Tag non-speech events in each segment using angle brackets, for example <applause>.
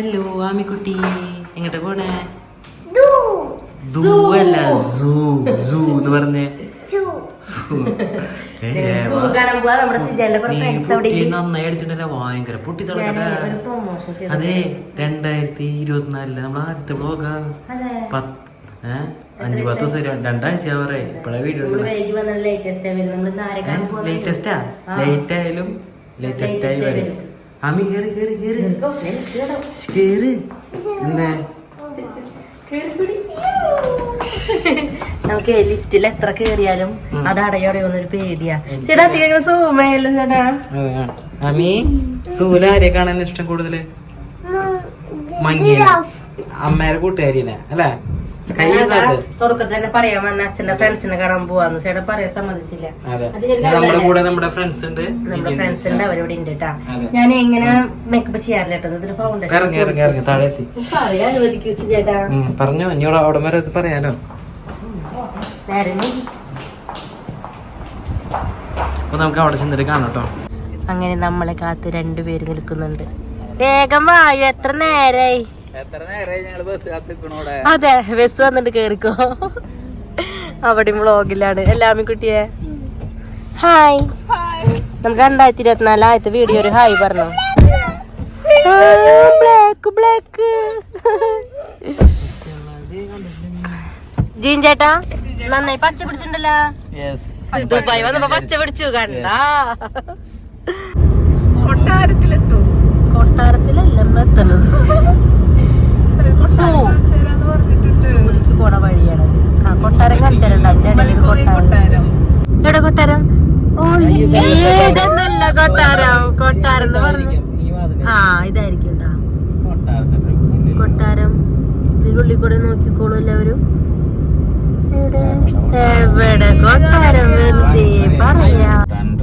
Hello ആമിക്കുട്ടി. എങ്ങോട്ടാ പോണേ? സൂ. അല്ല സൂ. സൂ എന്ന് പറഞ്ഞേ. <laughs> നന്നായി അടിച്ചിട്ടല്ലേ ഭയങ്കര. പൊട്ടി ഞാൻ തുടങ്ങട്ടെ. ഒരു പ്രൊമോഷൻ ചെയ്തു. അതെ രണ്ടായിരത്തി ഇരുപത്തിനാലിൽ നമ്മൾ ആദ്യത്തെ ബ്ലോഗാ പത്ത് ഏഹ് അഞ്ചു പത്ത് ദിവസം രണ്ടാഴ്ച ആവറേ ഇപ്പഴേ വീഡിയോ നമ്മൾ ലേറ്റസ്റ്റ് ആയി നമ്മൾ നാരെ കാണാൻ പോകുന്നത് ലേറ്റസ്റ്റാ ആ. ലേറ്റ് ആയാലും ലേറ്റസ്റ്റ് ആയി വരും. ആമി കേറി കേറി കേറി. എന്താ കേറാം. എന്തേ. നമുക്ക് ലിഫ്റ്റിൽ എത്ര കേറിയാലും അത് അടയോടെ ഒന്നൊരു പേടിയാ. ചേട്ടാ അധികം സൂമയല്ലോ ചേട്ടാ. അമി സൂല ആരെ കാണാൻ ഇഷ്ടം കൂടുതൽ? മഞ്ഞ അമ്മേരെ കൂട്ടുകാരിനെ അല്ലേ? തുടക്കത്തിൽ തന്നെ പറയാൻ വന്ന അച്ഛന്റെ ഫ്രണ്ട്സിനെ കാണാൻ പോവാന്ന്. ചേട്ടാ പറയാൻ സമ്മതിച്ചില്ല. നമ്മുടെ കൂടെ നമ്മുടെ ഫ്രണ്ട്സ് ഉണ്ട്. നമ്മുടെ ഫ്രണ്ട്സ് ഉണ്ട്. അവരോട് ഉണ്ട് കേട്ടാ ഞാൻ എങ്ങനെ മേക്കപ്പ് ചെയ്യാറില്ല കേട്ടോ ഫൗണ്ടേഷൻ പറയാൻ അനുവദിക്കൂ ചേട്ടാ. പറഞ്ഞോ. അവിടെ വരെ പറയാലോ. അപ്പൊ നമുക്ക് അവിടെ ചെന്നിട്ട് കാണാം കേട്ടോ അങ്ങനെ നമ്മളെ കാത്ത് രണ്ടുപേര് നിൽക്കുന്നുണ്ട്. വേഗം വായു എത്ര നേരായി. അതെ ബസ് വന്നിട്ട് കേറിക്കോ. അവിടെ വ്ളോഗിലാണ്. എല്ലാമി കുട്ടിയെ. ഹായ് നമുക്ക് രണ്ടായിരത്തി ഇരുപത്തിനാല് ആദ്യത്തെ വീഡിയോ ഒരു ഹായ് പറഞ്ഞു. ബ്ലാക്ക് ബ്ലാക്ക് ജീൻ ചേട്ടാ നന്നായി പച്ച പിടിച്ചിട്ടുണ്ടല്ലോ. ദുബായ് വന്നപ്പോ പച്ച പിടിച്ചു കണ്ട. കൊട്ടാരത്തിലെത്തും. കൊട്ടാരത്തിലല്ല നമ്മൾ എത്തുന്നത് സൂ ചേരാന്ന് പറഞ്ഞിട്ടുണ്ട് സൂര്യക്ക് പോണ വഴിയാണത് ആ കൊട്ടാരം കാണിച്ചാലുണ്ട്. അതിന്റെ ഇടയിൽ കൊട്ടാരം. എവിടെ കൊട്ടാരം? ഓ ഇതെന്നല്ല കൊട്ടാരം. കൊട്ടാരം. എന്ന് പറഞ്ഞു. ആ ഇതായിരിക്കും ട്ടാ. കൊട്ടാരം. ഇതിനുള്ളിൽ കൂടെ നോക്കിക്കോളൂ എല്ലാവരും. എവിടെ? കൊട്ടാരം വെറുതെ പറയാ.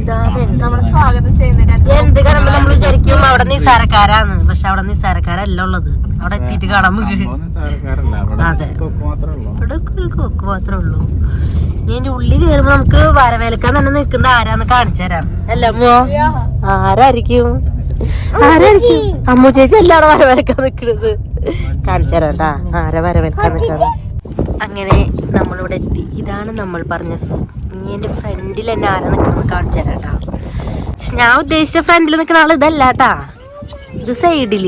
ഇതാണ് നമ്മളെ സ്വാഗതം ചെയ്യുന്ന എന്ത് കാണുമ്പോ നമ്മൾ വിചാരിക്കും അവിടെ നിസ്സാരക്കാരാന്ന് പക്ഷെ അവിടെ നിസ്സാരക്കാരല്ല ഉള്ളത്. അവിടെ എത്തിയിട്ട് കാണാൻ അതെ. ഇവിടെ ഒരു കൊക്ക് മാത്രമേ ഉള്ളൂ. ഇനി എന്റെ ഉള്ളിൽ കയറുമ്പോ നമുക്ക് വരവേൽക്കാൻ തന്നെ നിൽക്കുന്ന ആരാന്ന് കാണിച്ചു തരാം. അല്ല അമ്മോ? ആരായിരിക്കും? ആരായിരിക്കും? അമ്മു ചേച്ചി അല്ലാടെ വരവേൽക്കാൻ നിൽക്കുന്നത്? കാണിച്ചു തരാം ട്ടാ ആരാ വരവേൽക്കാൻ നിൽക്കുന്നത്? അങ്ങനെ നമ്മളിവിടെ എത്തി. ഇതാണ് നമ്മൾ പറഞ്ഞ സൂ ഇനി എന്റെ ഫ്രണ്ടിൽ എന്നെ ആരാ നിൽക്കുന്നത് കാണിച്ചു തരാം ട്ടാ പക്ഷെ ഞാൻ ഉദ്ദേശിച്ച ഫ്രണ്ടിൽ നിൽക്കുന്ന ആൾ ഇതല്ല ട്ടാ ഇത് സൈഡിൽ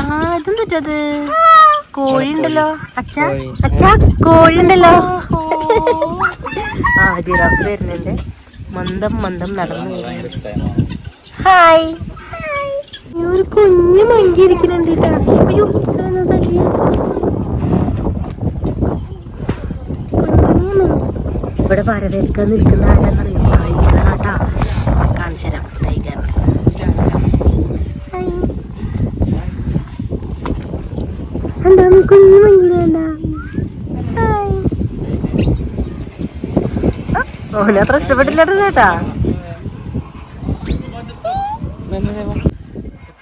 ആ ഇതെന്താ കോഴി ഉണ്ടല്ലോ അച്ഛ അച്ഛ കോഴി ഉണ്ടല്ലോ ആ ജിറാഫ് വരുന്നുണ്ട് മന്ദം മന്ദം നടന്നു ഹായ് ഒരു കുഞ്ഞു മങ്കി ഇരിക്കുന്നുണ്ട് ട്ടാ. അയ്യോ ഇതെന്താ തല്ലിയെ? കുഞ്ഞു മങ്കി. ഇവിടെ വരവേൽക്കാൻ നിൽക്കുന്ന ആരാന്നറിയോ ടൈഗറാട്ടാ കാണിച്ചു തരാം ടൈഗറിനെ ഹായ് നീ കുഞ്ഞു മങ്കിലുണ്ട ഓനെ അത്ര ഇഷ്ടപ്പെട്ടില്ല ചേട്ടാ.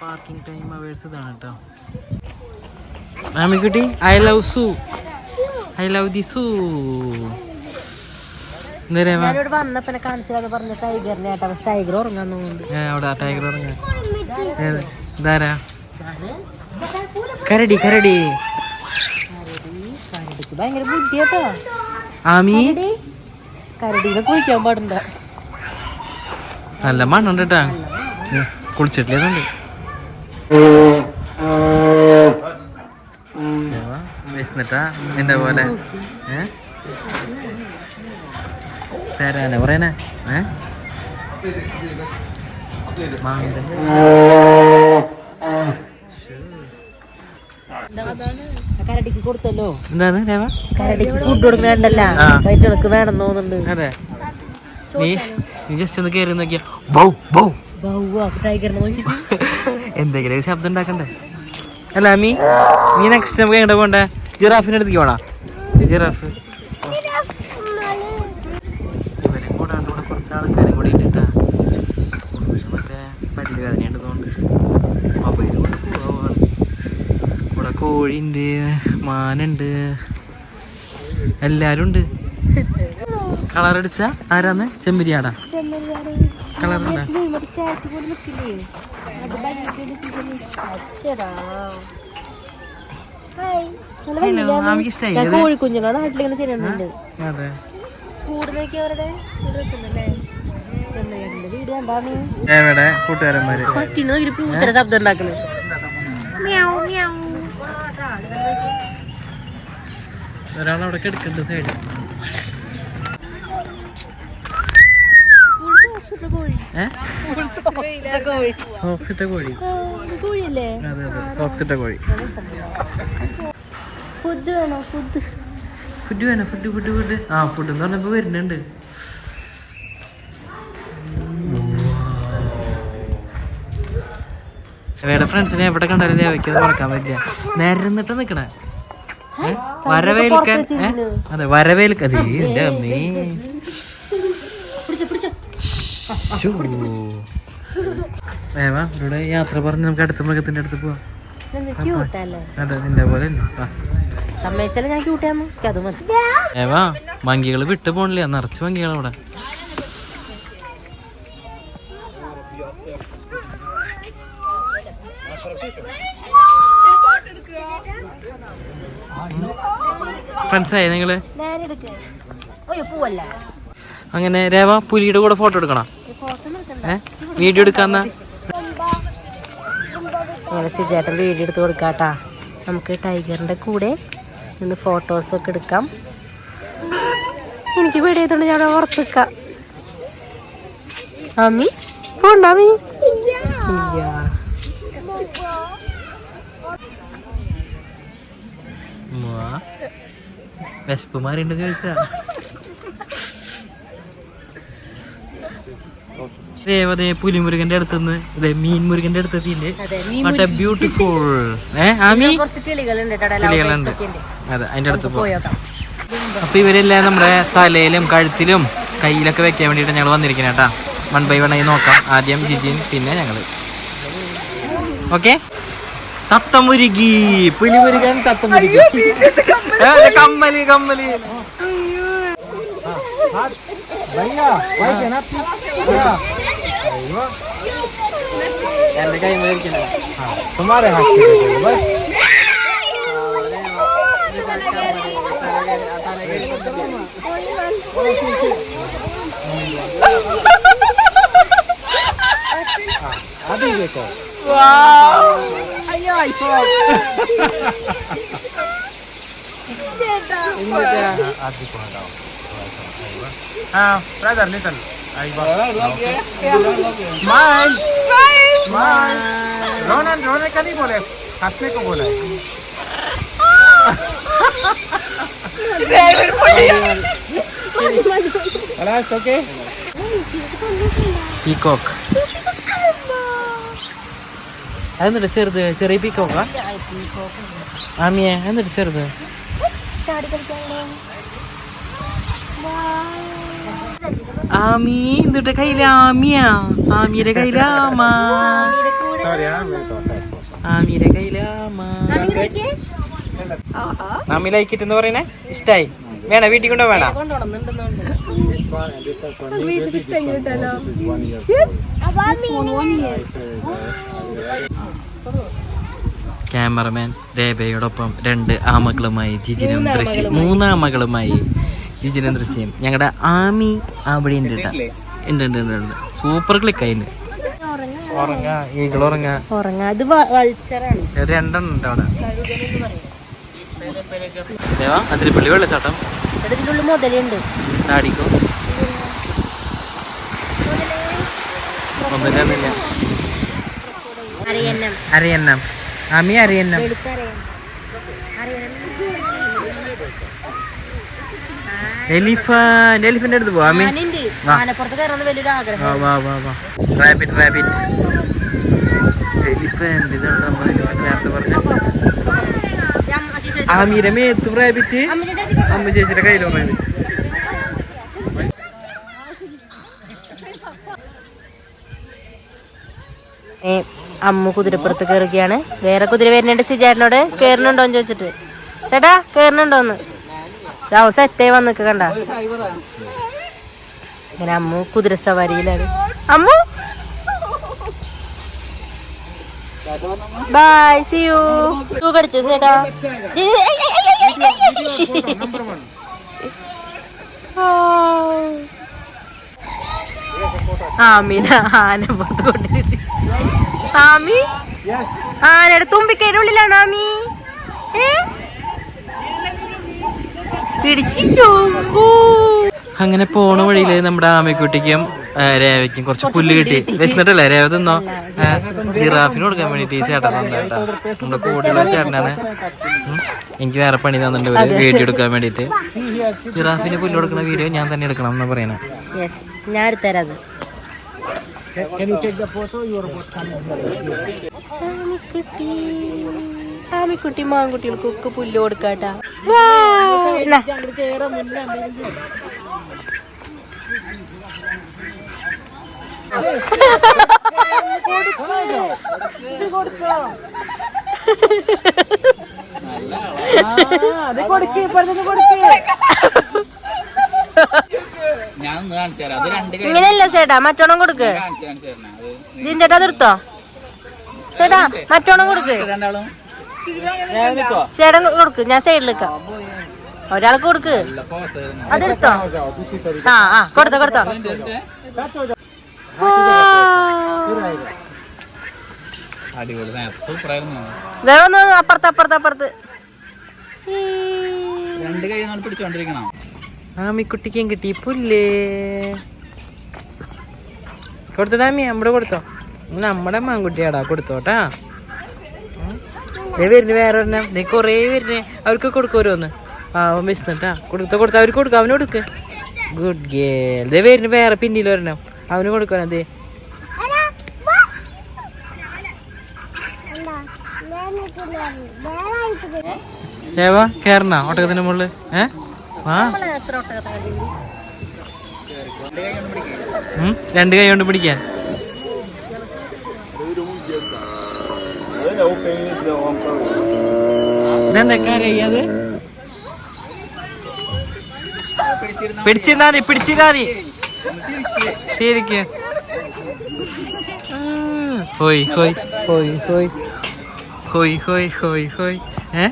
പാർക്കിംഗ് ടൈം അവേഴ്സ് ഇതാണ് കേട്ടോ. ആമിക്കുട്ടി I love zoo. I love the zoo. ഞാനിവിടെ വന്നപ്പോ കാണിച്ചാന്ന് പറഞ്ഞ ടൈഗറിനെ ടൈഗർ ഉറങ്ങാൻ തോന്നുന്നുണ്ട്. അവിടെ ടൈഗർ ഇറങ്ങ ഇതാരാ? കരടി കരടി. കരടിക്ക് ഭയങ്കര ബുദ്ധിയാട്ടോ. ആമി? കരടീനെ കുളിക്കാൻ പാടുണ്ട. നല്ല മണ്ണുണ്ട് കേട്ടാ കുളിച്ചിട്ടില്ലേന്നുണ്ട്. വിശന്നിട്ടാ നിന്റെ പോലെ. തരാനെ പറയണേ? ഏ? മാന്തൽ. കരടിക്ക് കൊടുത്തല്ലോ. എന്താണ് രേവ? കരടിക്ക് ഫുഡ് കൊടുക്കണ്ടല്ല ആ. വയറ്റുകൾക്ക് വേണം തോന്നുന്നുണ്ട്. അതെ. നീ നീ ജസ്റ്റ് ഒന്ന് കയറി നോക്കിയാ. Bow bow. എന്തെങ്കിലും ശബ്ദം ഉണ്ടാക്കണ്ടേ? അല്ല മീ നീ നെക്സ്റ്റ് നമുക്ക് എങ്ങോട്ട് പോണ്ടേ ജിറാഫിന്റെ അടുത്തേക്ക് പോണാ? ജിറാഫ്. ഇവരെ കൂടാണ്ട് ഇവിടെ കുറച്ച് ആൾക്കാരും കൂടി ഇട്ടിട്ടാ മറ്റേ പല്ല് വേദനയുണ്ട് തോന്നുന്നു മൊബൈൽ കൊണ്ട് പോവാ ഇവിടെ കോഴിയുണ്ട് മാനുണ്ട് എല്ലാരും ഉണ്ട് കളർ അടിച്ച ആരാന്ന് ചെമ്പരിയാടാ കളർ കോഴിക്കുഞ്ഞുങ്ങളെ നാട്ടിലിങ്ങനെ ചെയ്യുന്നുണ്ട്. എവിടെ? കൂട്ടുകാരന്മാര്. പട്ടിന് ഒരു പൂച്ചയുടെ ശബ്ദം ഉണ്ടാക്കണേ. ഒരാൾ അവിടെ സൈഡ് സോക്സ് ഇട്ട കോഴി. അതെ അതെ സോക്സ് ഇട്ട കോഴി. ഫുഡ് വേണോ? ഫുഡ് ഫുഡ് വേണോ? ഫുഡ് ഫുഡ് ഫുഡ് ആ ഫുഡ് എന്ന് പറഞ്ഞപ്പോ വരുന്നുണ്ട്. വേറെ ഫ്രണ്ട്സിനെ എവിടെ കണ്ടാലും ദേവയ്ക്ക് മറക്കാൻ പറ്റില്ല. നിരന്നിട്ട് നിക്കണേ? വരവേൽക്കാൻ? അതെ വരവേൽക്ക. അതേ എന്റെ അമ്മേ. വേവാ ഇവിടെ യാത്ര പറഞ്ഞ് നമുക്ക് അടുത്ത മൃഗത്തിന്റെ അടുത്ത് പോവാം. അതെ നിന്റെ പോലെ ഏവാ മങ്കികൾ വിട്ടു പോണില്ല? നിറച്ച് മങ്കികൾ ഫ്രണ്ട്സായി നിങ്ങൾ? അങ്ങനെ രേവ പുലിയുടെ കൂടെ ഫോട്ടോ എടുക്കണം? ഏ? വീഡിയോ എടുക്കാന്ന? അങ്ങനെ സിജേട്ടൻ വീഡിയോ എടുത്ത് കൊടുക്കാട്ടാ. നമുക്ക് ടൈഗറിന്റെ കൂടെ നിന്ന് ഫോട്ടോസ് ഒക്കെ എടുക്കാം. എനിക്ക് പേടിയായതുകൊണ്ട് ഞാൻ പുറത്ത് നിൽക്കാം അമ്മി പോണ്ടാമി ഇല്ല വിശപ്പ് മാറിണ്ട് ചോദിച്ചാ. ദേവതേ പുലിമുരുകന്റെ അടുത്തുനിന്ന് ഇതേ മീൻ മുരുകന്റെ അടുത്തെത്തിയില്ലേ? അതെ മറ്റേ ബ്യൂട്ടിഫുൾ <laughs> ഏ ആമി കിളികളുണ്ട് അതെ അതിന്റെ അടുത്ത് പോ. പോയോക്കാം അപ്പൊ ഇവരെല്ലാം നമ്മുടെ തലയിലും കഴുത്തിലും കയ്യിലൊക്കെ വെക്കാൻ വേണ്ടിയിട്ട് ഞങ്ങൾ വന്നിരിക്കണേട്ടാ വൺ ബൈ വൺ ആയി നോക്കാം. ആദ്യം ജിജിൻ പിന്നെ ഞങ്ങൾ. ഓക്കെ തത്തമുരുകി പുലിമുരുകൻ തത്തമുരുകി കമ്മലി കമ്മലി എന്റെ കൈ മേടിക്കണേ <laughs> Ay, fuck! आदमी को हटाओ हाँ ब्रदर निकल आई बात स्माइल स्माइल रोना रोने का नहीं बोले हंसने को बोला ड्राइवर बोलिए ओके पीकॉक അതെന്നിട്ട് ചെറുത്? ചെറിയ പീക്കോക്ക? ആമിയെ എന്നിട്ട് ചെറുത്? ആമി എന്നിട്ട് കയ്യിൽ? ആമിയാ. ആമിയുടെ കയ്യിൽ ആമ. ആമിയുടെ കയ്യിൽ ആമ. ആമി ലൈക്കിട്ട് എന്ന് പറയണേ ഇഷ്ടായി. വേണ വീട്ടിൽ കൊണ്ടോ വേണ? This one and this one for me. This one, oh, this is one year One. Cameraman രേബയോടൊപ്പം രണ്ട് ആമകളുമായി ജിജിനും ദൃശ്യം. മൂന്നാമകളുമായി ജിജിനും ദൃശ്യം. ഞങ്ങളുടെ ആമി ആവിടെ ഉണ്ട് ഉണ്ട് ഉണ്ട് ഉണ്ട് ഉണ്ട്. സൂപ്പർ ക്ലിക്ക് ആയിട്ടുണ്ട് ഉറങ്ങാ ഈകൾ ഉറങ്ങാ. ഉറങ്ങാ. അത് വൾച്ചറാണ്. രണ്ടെണ്ണം ഉണ്ട് അവിടെ. അതിരിപ്പള്ളി വെള്ളച്ചാട്ടം. ചാടിക്കോ ഒന്നും കണ്ടില്ല അറിയണം അരയന്നം ആമി അരയന്നം വെളുത്തറിയാം എലിഫന്റ് എലിഫന്റ് അടുത്ത് പോവാ ആമി ആനയുണ്ട് അറിയണം. കയറുന്ന അറിയണം. ആഗ്രഹം. വാ വാ വാ വാ. റാബിറ്റ് റാബിറ്റ് എലിഫന്റ് ഇതാണ് നമ്മൾ നേരത്തെ മേത്ത് റാബിറ്റ് അമ്മ ചേച്ചിയുടെ കയ്യിലോ റാബിറ്റ് അമ്മ കുതിരപ്പുറത്ത് കയറുകയാണ് വേറെ കുതിര വരുന്നുണ്ട് സിജേട്ടനോട് കയറുന്നുണ്ടോന്ന് ചോദിച്ചിട്ട്. ചേട്ടാ കയറുന്നുണ്ടോന്ന് അവൻ സെറ്റേ വന്നിക്ക് കണ്ട. ഇങ്ങനെ അമ്മു കുതിര സവാരിയിലാണ്. Ammu? Bye see you too കടിച്ചു ചേട്ടാ? ആ മീന ആന പുറത്ത് ആമി? ആനയുടെ തുമ്പിക്കയുടെ ഉള്ളിലാണ് ആമി? അങ്ങനെ പോണ വഴിയിൽ നമ്മുടെ ആമിക്കുട്ടിക്കും രേവയ്ക്കും കുറച്ച് പുല്ല് കിട്ടി. വിശന്നിട്ടല്ലേ? രേവ തിന്നോ? ജിറാഫിന് കൊടുക്കാൻ വേണ്ടിട്ട് ഈ ചേട്ടൻ തന്നേട്ടാ നമ്മുടെ കൂടെയുള്ള ചേട്ടനാണ്. എനിക്ക് വേറെ പണി തന്നിട്ടുണ്ട് ഒരു വീഡിയോ എടുക്കാൻ വേണ്ടിട്ട് ജിറാഫിന് പുല്ല് കൊടുക്കുന്ന വീഡിയോ ഞാൻ തന്നെ എടുക്കണം എന്ന് പറയണേ. യെസ് ഞാൻ എടുത്തരാം Okay. Can you take the photo? You are both coming here. ആമിക്കുട്ടിയും ആൺകുട്ടികൾക്കും ഒക്കെ പുല്ല് കൊടുക്കാട്ടാ കൊടുക്കേ പറഞ്ഞത് കൊടുക്കേ ഇങ്ങനെയല്ല ചേട്ടാ? മറ്റോണം കൊടുക്ക്. ജിൻ ചേട്ടാ നിർത്തോ ചേട്ടാ മറ്റോണം കൊടുക്ക്. ചേട്ടൻ കൊടുക്ക്. ഞാൻ സൈഡിലേക്കാ ഒരാൾക്ക് കൊടുക്ക്. അതെടുത്തോ? ആ ആ കൊടുത്തോ കൊടുത്തോ. ഒന്ന് അപ്പുറത്ത് അപ്പുറത്ത് അപ്പുറത്ത്. രണ്ട് കൈ പിടിച്ചോണ്ടിരിക്കണം. ആമിക്കുട്ടിക്കും കിട്ടി പുല്ലേ കൊടുത്തോടാ അമ്മി നമ്മുടെ കൊടുത്തോ. നമ്മുടെ മാൻകുട്ടിയാടാ കൊടുത്തോട്ടാ വരുന്നു വേറെ ഒരെണ്ണം. നീ കൊറേ വരുന്നേ. അവർക്ക് കൊടുക്കും ആ അവൻ വിശന്നിട്ടാ കൊടുത്ത കൊടുത്ത അവർക്ക് കൊടുക്കാം അവന് കൊടുക്ക്. ഗുഡ് ഗേൾ ദേ വരുന്നു വേറെ പിന്നിൽ ഒരെണ്ണം. അവന് കൊടുക്കണം അതേ ഏവാ കേറണ? ഒട്ടകത്തിന്റെ മുകളിൽ ഏഹ് രണ്ട് കൈ കൊണ്ട് പിടിക്കാൻ. ഇതെന്താ കരയത് പിടിച്ചിരുന്നാ മതി പിടിച്ചിരുന്നാ മതി. ശരിക്ക്. ഹോയ് ഹോയ്. ഹോയ് ഹോയ്. ഹോയ് ഹോയ് ഹോയ് ഹോയ്. ഏ?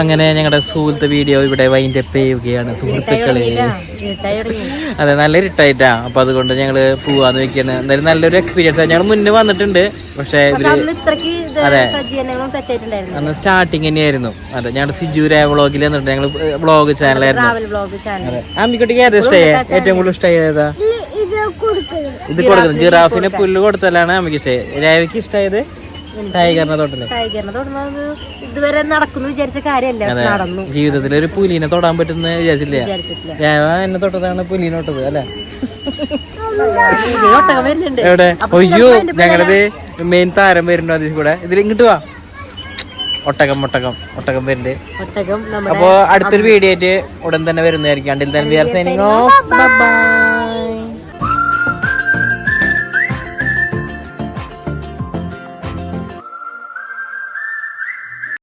അങ്ങനെ ഞങ്ങളുടെ സുഹൃത്ത് വീഡിയോ ഇവിടെ വൈൻഡ് അപ്പ് ചെയ്യുകയാണ് സുഹൃത്തുക്കളെ. അതെ നല്ല ഇരുട്ടായിട്ടാ. അപ്പൊ അതുകൊണ്ട് ഞങ്ങൾ പോവാന്ന് വെക്കാണ്. എന്തായാലും നല്ലൊരു എക്സ്പീരിയൻസ് ഞങ്ങൾ മുന്നേ വന്നിട്ടുണ്ട്. പക്ഷെ അതെ. സെറ്റ് ആയിട്ടുണ്ടായിരുന്നു. അന്ന് സ്റ്റാർട്ടിങ് തന്നെയായിരുന്നു. അതെ ഞങ്ങളുടെ സിജുര വ്ളോഗിൽ വന്നിട്ട് ഞങ്ങൾ വ്ളോഗ് ചാനലായിരുന്നു ട്രാവൽ ബ്ലോഗ് ചാനൽ അതെ. ആമിക്കുട്ടിക്ക് ഏതാ ഇഷ്ടമായ ഏറ്റവും കൂടുതൽ ഇഷ്ടമായ ഏതാ? ഇത് കൊടുക്കുന്നത് ജിറാഫിന് പുല്ല് കൊടുത്തല്ലാണ് അമ്മയ്ക്ക് ഇഷ്ടമായത് രേവയ്ക്ക് ഇഷ്ടമായത് ടൈഗറിനെ തൊട്ടല്ലേ? ടൈഗറിനെ തൊടുന്നത് ഇതുവരെ നടക്കുന്നു വിചാരിച്ച കാര്യമല്ല. നടന്നു. ജീവിതത്തിൽ ഒരു പുലിനെ തൊടാൻ പറ്റുന്ന വിചാരിച്ചില്ല? വിചാരിച്ചിട്ടില്ല. എന്നെ തൊട്ടതാണ് പുലിനെ തൊട്ടത് അല്ലേ? എവിടെ? അയ്യോ ഞങ്ങളത് മെയിൻ താരം വരുന്നുണ്ടോ അതിൽ കൂടെ. ഇതിൽ ഇങ്ങോട്ട് വാ. ഒട്ടകം ഒട്ടകം ഒട്ടകം വരുന്നുണ്ട്. അപ്പോ അടുത്തൊരു വീഡിയോ ആയിട്ട് ഉടൻ തന്നെ വരുന്നതായിരിക്കും. അണ്ടിൽ തന്നെ we are signing off bye